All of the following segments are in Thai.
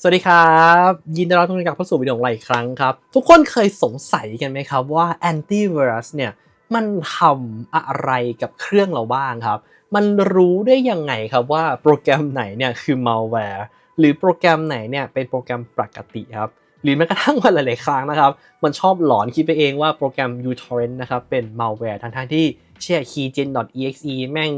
สวัสดีครับ ยินดีต้อนรับทุกท่านกลับเข้าสู่วิดีโอของเราอีกครั้งครับ ทุกคนเคยสงสัยกันไหมครับว่าแอนตี้ไวรัสเนี่ยมันทำอะไรกับเครื่องเราบ้างครับ มันรู้ได้ยังไงครับว่าโปรแกรมไหนเนี่ยคือ malware หรือโปรแกรมไหนเนี่ยเป็นโปรแกรมปกติครับหรือแม้กระทั่งวันหลาย ๆ ครั้งนะครับ มันชอบหลอนคิดไปเองว่าโปรแกรม uTorrent นะครับเป็น malware ทั้งๆที่เชื่อ keygen.exe แม่ง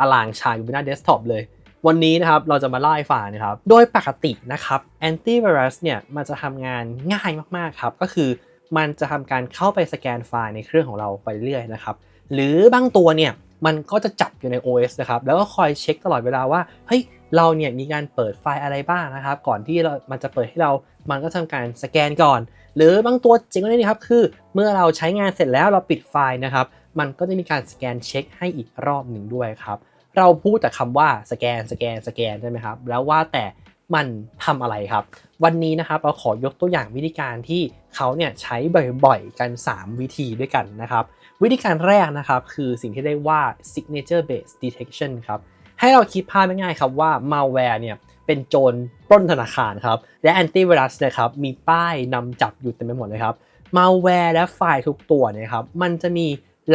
อลางชายอยู่บนหน้าเดสก์ท็อปเลย วันนี้นะครับเราจะมาเล่าให้ฟังนะครับ โดยปกตินะครับแอนตี้ไวรัสเนี่ยมันจะทำงานง่ายมากๆครับ ก็คือมันจะทำการเข้าไปสแกนไฟล์ในเครื่องของเราไปเรื่อยนะครับ หรือบางตัวเนี่ยมันก็จะจับอยู่ใน OS นะครับ แล้วก็คอยเช็คตลอดเวลาว่า เฮ้ย เราเนี่ยมีการเปิดไฟล์อะไรบ้างนะครับ ก่อนที่เรามันจะเปิดให้เรา มันก็ทำการสแกนก่อน หรือบางตัวจริงกว่านี้นะครับ คือเมื่อเราใช้งานเสร็จแล้วเราปิดไฟล์นะครับ มันก็จะมีการสแกนเช็คให้อีกรอบหนึ่งด้วยครับ เราพูดแต่คำว่าสแกนสแกนสแกนใช่ไหมครับ แล้วว่าแต่มันทำอะไรครับ วันนี้นะครับเราขอยกตัวอย่างวิธีการที่เขาเนี่ยใช้บ่อยๆ กัน 3 วิธีด้วยกันนะครับ วิธีการแรกนะครับคือสิ่งที่เรียกว่า signature based detection ครับ ให้เราคิดภาพง่ายๆครับว่า malware เนี่ยเป็นโจรปล้นธนาคารครับ และ antivirus นะครับมีป้ายนำจับอยู่เต็มไปหมดเลยครับ malware และไฟล์ทุกตัวเนี่ยครับมันจะมี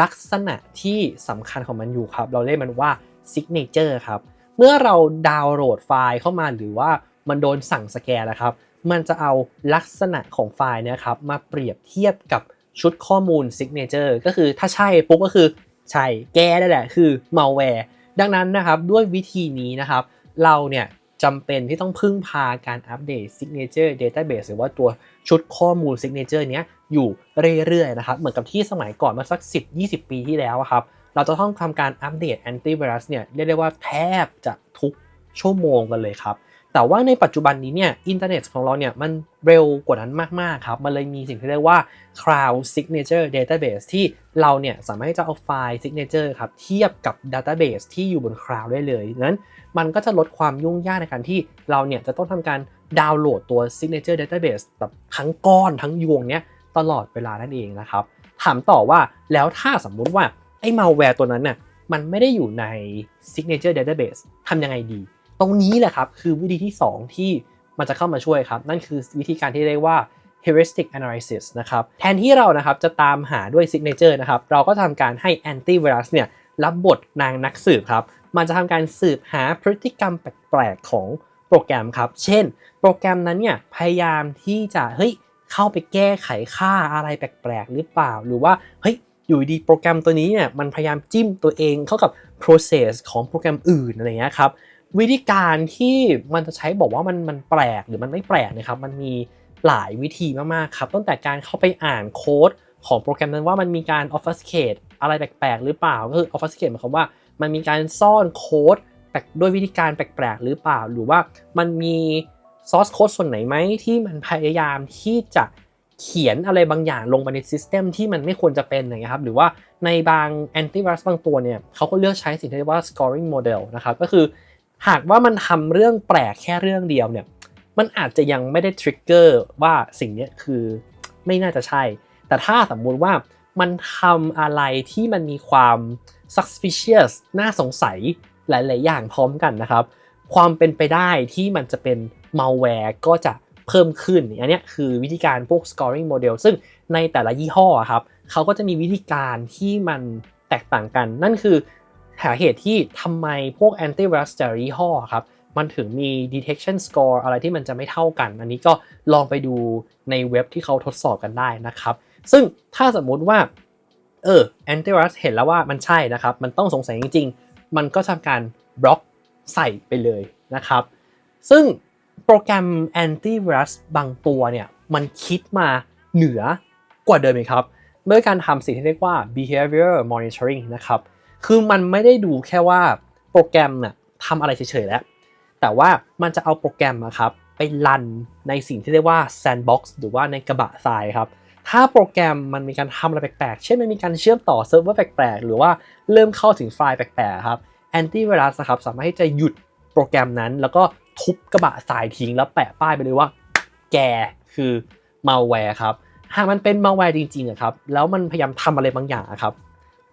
ลักษณะที่สำคัญของมันอยู่ครับ เราเรียกมันว่า signature ครับ เมื่อเราดาวน์โหลดไฟล์เข้ามาหรือว่ามันโดนสั่งสแกนนะครับ มันจะเอาลักษณะของไฟล์เนะครับมาเปรียบเทียบกับชุดข้อมูล signature ก็คือถ้าใช่ปุ๊บก็คือใช่แก้ได้แหละคือ malware ดังนั้นนะครับด้วยวิธีนี้นะครับ เราเนี่ยจำเป็นที่ต้องพึ่งพาการอัปเดต signature database หรือว่าตัวชุดข้อมูล signature เนี้ยอยู่เรื่อยๆนะครับ เหมือนกับที่สมัยก่อนเมื่อสัก 10-20 ปีที่แล้วครับ เราจะต้องทำการอัปเดตแอนตี้ไวรัสเนี่ยเรียกได้ว่าแทบจะทุกชั่วโมงกันเลยครับ แต่ว่าในปัจจุบันนี้เนี่ยอินเทอร์เน็ตของเราเนี่ยมันเร็วกว่านั้นมาก ๆ ครับ มันเลยมีสิ่งที่เรียกว่า Cloud Signature Database ที่เราเนี่ยสามารถที่จะเอาไฟล์ Signature ครับเทียบกับ Database ที่อยู่บน Cloud ได้เลยนั้นมันก็จะลดความยุ่งยากในการที่เราเนี่ยจะต้องทำการดาวน์โหลดตัว Signature Database แบบทั้งก้อนทั้งยวงเนี้ยตลอดเวลานั่นเองนะครับ ถามต่อว่าแล้วถ้าสมมุติว่า ไอ้ malware ตัวนั้นน่ะมันไม่ได้อยู่ใน signature database ทำยังไงดี ตรงนี้แหละครับ คือวิธีที่ 2 ที่มันจะเข้ามาช่วยครับ นั่นคือวิธีการที่เรียกว่า heuristic analysis นะครับ แทนที่เรานะครับจะตามหาด้วย signature นะครับ เราก็ทำการให้ antivirus เนี่ยรับบทนางนักสืบครับ มันจะทำการสืบหาพฤติกรรมแปลกๆของโปรแกรมครับ เช่น โปรแกรมนั้นเนี่ยพยายามที่จะเฮ้ยเข้าไปแก้ไขค่าอะไรแปลกๆหรือเปล่า หรือว่าเฮ้ย อยู่ดีโปรแกรมตัวนี้เนี่ยมันพยายามจิ้มตัวเองเข้ากับ process ของโปรแกรมอื่นอะไรเงี้ยครับวิธีการที่มันจะใช้บอกว่ามันมันแปลกหรือมันไม่แปลกนะครับมันมีหลายวิธีมากๆครับตั้งแต่การเข้าไปอ่านโค้ดของโปรแกรมนั้นว่ามันมีการ obfuscate อะไรแปลกๆ หรือเปล่าก็คือ obfuscate หมายความว่ามันมีการซ่อนโค้ดแปลกด้วยวิธีการแปลกๆ หรือเปล่า หรือว่ามันมี source code ส่วนไหนไหมที่มันพยายามที่จะ เขียนอะไรบางอย่างลงไปในซิสเต็มที่มันไม่ควรจะเป็นนะครับหรือว่าในบางแอนตี้ไวรัสบางตัวเนี่ยเขาก็เลือกใช้สิ่งที่เรียกว่า scoring model นะครับก็คือหากว่ามันทำเรื่องแปลกแค่เรื่องเดียวเนี่ยมันอาจจะยังไม่ได้ทริกเกอร์ว่าสิ่งนี้คือไม่น่าจะใช่ แต่ถ้าสมมุติว่ามันทำอะไรที่มันมีความ suspicious น่าสงสัยหลาย ๆ อย่างพร้อมกันนะครับ ความเป็นไปได้ที่มันจะเป็น malware ก็จะ เพิ่มขึ้น อันนี้คือวิธีการพวก scoring model ซึ่งในแต่ละยี่ห้อครับเขาก็จะมีวิธีการที่มันแตกต่างกัน นั่นคือสาเหตุที่ทำไมพวก antivirus แต่ละยี่ห้อครับมันถึงมี detection score อะไรที่มันจะไม่เท่ากัน อันนี้ก็ลองไปดูในเว็บที่เขาทดสอบกันได้นะครับ ซึ่งถ้าสมมุติว่าเออ antivirus เห็นแล้วว่ามันใช่นะครับ มันต้องสงสัยจริง ๆ มันก็ทำการบล็อกใส่ไปเลยนะครับ ซึ่ง โปรแกรม antivirus บางตัวเนี่ยมันคิดมาเหนือกว่าเดิมอีกครับด้วยการทำสิ่งที่เรียกว่า behavior monitoring นะครับ คือมันไม่ได้ดูแค่ว่าโปรแกรมน่ะทำอะไรเฉยๆแล้ว แต่ว่ามันจะเอาโปรแกรมนะครับไปรันในสิ่งที่เรียกว่า sandbox หรือว่าในกระบะทรายครับ ถ้าโปรแกรมมันมีการทำอะไรแปลกๆ เช่นมันมีการเชื่อมต่อเซิร์ฟเวอร์แปลกๆ หรือว่าเริ่มเข้าถึงไฟล์แปลกๆ ครับแอนตี้ไวรัสนะครับสามารถที่จะหยุดโปรแกรมนั้น แล้วก็ ทุบกระบะทรายทิ้งแล้วแปะป้ายไปเลยว่า แกคือ malware ครับ หากมันเป็น malware จริงๆอะครับ แล้วมันพยายามทำอะไรบางอย่างครับ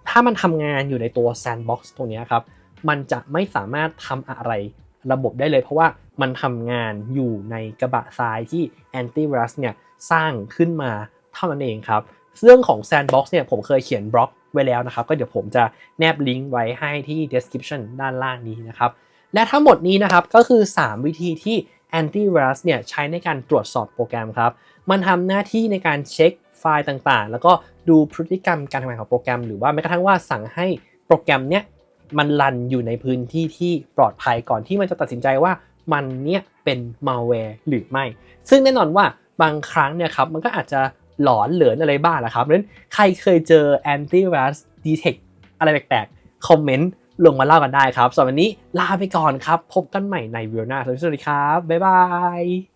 ถ้ามันทำงานอยู่ในตัว sandbox ตรงนี้ครับ มันจะไม่สามารถทำอะไรระบบได้เลย เพราะว่ามันทำงานอยู่ในกระบะทรายที่แอนตี้ไวรัสเนี่ยสร้างขึ้นมาเท่านั้นเองครับ เรื่องของ Sandbox เนี่ยผมเคยเขียนบล็อกไว้แล้วนะครับ ก็เดี๋ยวผมจะแนบลิงก์ไว้ให้ที่ description ด้านล่างนี้นะครับ และทั้งหมดนี้นะครับก็คือ 3 วิธีที่ antivirus เนี่ยใช้ในการตรวจสอบโปรแกรมครับ มันทำหน้าที่ในการเช็คไฟล์ต่างๆ แล้วก็ดูพฤติกรรมการทำงานของโปรแกรม หรือว่าแม้กระทั่งว่าสั่งให้โปรแกรมเนี้ยมันรันอยู่ในพื้นที่ที่ปลอดภัยก่อนที่มันจะตัดสินใจว่ามันเนี่ยเป็น malware หรือไม่ ซึ่งแน่นอนว่าบางครั้งเนี่ยครับมันก็อาจจะหลอนเหลือนอะไรบ้างนะครับเพราะฉะนั้นใครเคยเจอ antivirus detect อะไรแปลกๆ คอมเมนต์ ลงมาเล่ากันได้ครับสำหรับวันนี้ลาไปก่อนครับ พบกันใหม่ในวิดีโอหน้าสวัสดีครับ บ๊ายบาย